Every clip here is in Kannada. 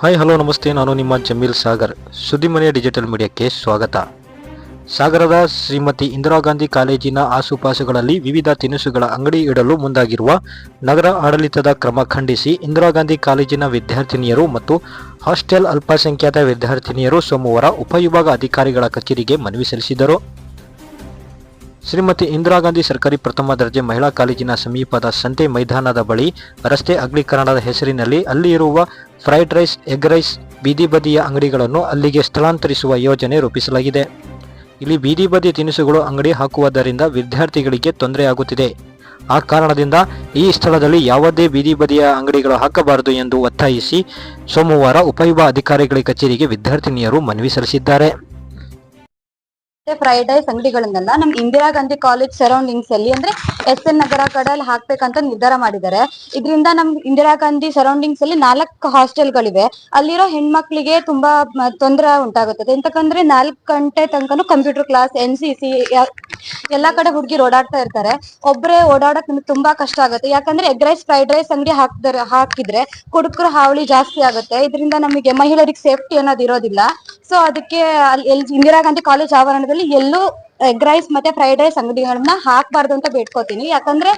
ಹಾಯ್ ಹಲೋ ನಮಸ್ತೆ. ನಾನು ನಿಮ್ಮ ಜಮೀಲ್ ಸಾಗರ್. ಸುದ್ದಿಮನೆಯ ಡಿಜಿಟಲ್ ಮೀಡಿಯಾಕ್ಕೆ ಸ್ವಾಗತ. ಸಾಗರದ ಶ್ರೀಮತಿ ಇಂದಿರಾ ಗಾಂಧಿ ಕಾಲೇಜಿನ ಆಸುಪಾಸುಗಳಲ್ಲಿ ವಿವಿಧ ತಿನಿಸುಗಳ ಅಂಗಡಿ ಇಡಲು ಮುಂದಾಗಿರುವ ನಗರ ಆಡಳಿತದ ಕ್ರಮ ಖಂಡಿಸಿ ಇಂದಿರಾ ಗಾಂಧಿ ಕಾಲೇಜಿನ ವಿದ್ಯಾರ್ಥಿನಿಯರು ಮತ್ತು ಹಾಸ್ಟೆಲ್ ಅಲ್ಪಸಂಖ್ಯಾತ ವಿದ್ಯಾರ್ಥಿನಿಯರು ಸೋಮವಾರ ಉಪವಿಭಾಗ ಅಧಿಕಾರಿಗಳ ಕಚೇರಿಗೆ ಮನವಿ ಸಲ್ಲಿಸಿದರು. ಶ್ರೀಮತಿ ಇಂದಿರಾ ಗಾಂಧಿ ಸರ್ಕಾರಿ ಪ್ರಥಮ ದರ್ಜೆ ಮಹಿಳಾ ಕಾಲೇಜಿನ ಸಮೀಪದ ಸಂತೆ ಮೈದಾನದ ಬಳಿ ರಸ್ತೆ ಅಗಲೀಕರಣದ ಹೆಸರಿನಲ್ಲಿ ಅಲ್ಲಿ ಇರುವ ಫ್ರೈಡ್ ರೈಸ್, ಎಗ್ ರೈಸ್, ಬೀದಿ ಬದಿಯ ಅಂಗಡಿಗಳನ್ನು ಅಲ್ಲಿಗೆ ಸ್ಥಳಾಂತರಿಸುವ ಯೋಜನೆ ರೂಪಿಸಲಾಗಿದೆ. ಇಲ್ಲಿ ಬೀದಿ ಬದಿ ತಿನಿಸುಗಳು ಅಂಗಡಿ ಹಾಕುವುದರಿಂದ ವಿದ್ಯಾರ್ಥಿಗಳಿಗೆ ತೊಂದರೆಯಾಗುತ್ತಿದೆ. ಆ ಕಾರಣದಿಂದ ಈ ಸ್ಥಳದಲ್ಲಿ ಯಾವುದೇ ಬೀದಿ ಬದಿಯ ಅಂಗಡಿಗಳು ಹಾಕಬಾರದು ಎಂದು ಒತ್ತಾಯಿಸಿ ಸೋಮವಾರ ಉಪವಿಭಾಗ ಅಧಿಕಾರಿಗಳ ಕಚೇರಿಗೆ ವಿದ್ಯಾರ್ಥಿನಿಯರು ಮನವಿ ಸಲ್ಲಿಸಿದ್ದಾರೆ. ಫ್ರೈಡ್ ರೈಸ್ ಅಂಗಡಿಗಳನ್ನೆಲ್ಲ ನಮ್ ಇಂದಿರಾ ಗಾಂಧಿ ಕಾಲೇಜ್ ಸರೌಂಡಿಂಗ್ಸ್ ಅಲ್ಲಿ ಅಂದ್ರೆ ಎಸ್ ಎನ್ ನಗರ ಕಡೆಯಲ್ಲಿ ಹಾಕ್ಬೇಕಂತ ನಿರ್ಧಾರ ಮಾಡಿದ್ದಾರೆ. ಇದರಿಂದ ನಮ್ ಇಂದಿರಾ ಗಾಂಧಿ ಸರೌಂಡಿಂಗ್ಸ್ ಅಲ್ಲಿ ನಾಲ್ಕು ಹಾಸ್ಟೆಲ್ಗಳಿವೆ ಅಲ್ಲಿರೋ ಹೆಣ್ಮಕ್ಳಿಗೆ ತುಂಬಾ ತೊಂದರೆ ಉಂಟಾಗುತ್ತದೆ. ಎಂತಕಂದ್ರೆ ನಾಲ್ಕು ಗಂಟೆ ತನಕನು computer class N C C ಎಲ್ಲಾ ಕಡೆ ಹುಡುಗಿರು ಓಡಾಡ್ತಾ ಇರ್ತಾರೆ. ಒಬ್ರೆ ಓಡಾಡಕ್ ನಿಮ್ಗೆ ತುಂಬಾ ಕಷ್ಟ ಆಗುತ್ತೆ. ಯಾಕಂದ್ರೆ ಎಗ್ ರೈಸ್ ಫ್ರೈಡ್ ರೈಸ್ ಅಂಗಡಿ ಹಾಕ್ತಾರೆ ಹಾಕಿದ್ರೆ ಕುಡುಕರು ಹಾವಳಿ ಜಾಸ್ತಿ ಆಗುತ್ತೆ. ಇದರಿಂದ ನಮಗೆ ಮಹಿಳೆಯರಿಗೆ ಸೇಫ್ಟಿ ಅನ್ನೋದು ಇರೋದಿಲ್ಲ. ಸೊ ಅದಕ್ಕೆ ಅಲ್ಲಿ ಎಲ್- ಇಂದಿರಾ ಗಾಂಧಿ ಕಾಲೇಜ್ ಆವರಣದಲ್ಲಿ ಎಲ್ಲೂ ಎಗ್ ರೈಸ್ ಮತ್ತೆ ಫ್ರೈಡ್ ರೈಸ್ ಅಂಗಡಿಗಳನ್ನ ಹಾಕ್ಬಾರ್ದು ಅಂತ ಬೇಡ್ಕೋತೀನಿ. ಯಾಕಂದ್ರೆ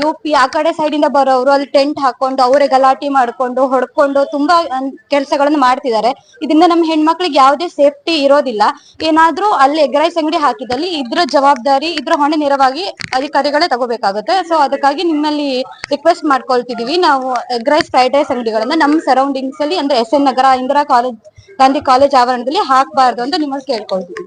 ಯು ಪಿ ಆ ಕಡೆ ಸೈಡ್ ಇಂದ ಬರೋರು ಅಲ್ಲಿ ಟೆಂಟ್ ಹಾಕೊಂಡು ಅವರೇ ಗಲಾಟೆ ಮಾಡ್ಕೊಂಡು, ಹೊಡ್ಕೊಂಡು ತುಂಬಾ ಕೆಲಸಗಳನ್ನ ಮಾಡ್ತಿದ್ದಾರೆ. ಇದರಿಂದ ನಮ್ಮ ಹೆಣ್ಮಕ್ಳಿಗೆ ಯಾವುದೇ ಸೇಫ್ಟಿ ಇರೋದಿಲ್ಲ. ಏನಾದ್ರೂ ಅಲ್ಲಿ ಎಗ್ ರೈಸ್ ಅಂಗಡಿ ಹಾಕಿದಲ್ಲಿ ಇದ್ರ ಜವಾಬ್ದಾರಿ, ಇದ್ರ ಹೊಣೆ ನೇರವಾಗಿ ಅಧಿಕಾರಿಗಳೇ ತಗೋಬೇಕಾಗುತ್ತೆ. ಸೊ, ಅದಕ್ಕಾಗಿ ನಿಮ್ಮಲ್ಲಿ ರಿಕ್ವೆಸ್ಟ್ ಮಾಡ್ಕೊಳ್ತಿದೀವಿ. ನಾವು ಎಗ್ ರೈಸ್, ಫ್ರೈಡ್ ರೈಸ್ ಅಂಗಡಿಗಳನ್ನ ನಮ್ಮ ಸರೌಂಡಿಂಗ್ಸ್ ಅಲ್ಲಿ ಅಂದ್ರೆ S N Nagar, Indira college, Gandhi college ಆವರಣದಲ್ಲಿ ಹಾಕಬಾರ್ದು ಅಂತ ನಿಮ್ಮಲ್ಲಿ ಕೇಳ್ಕೊಳ್ತೀವಿ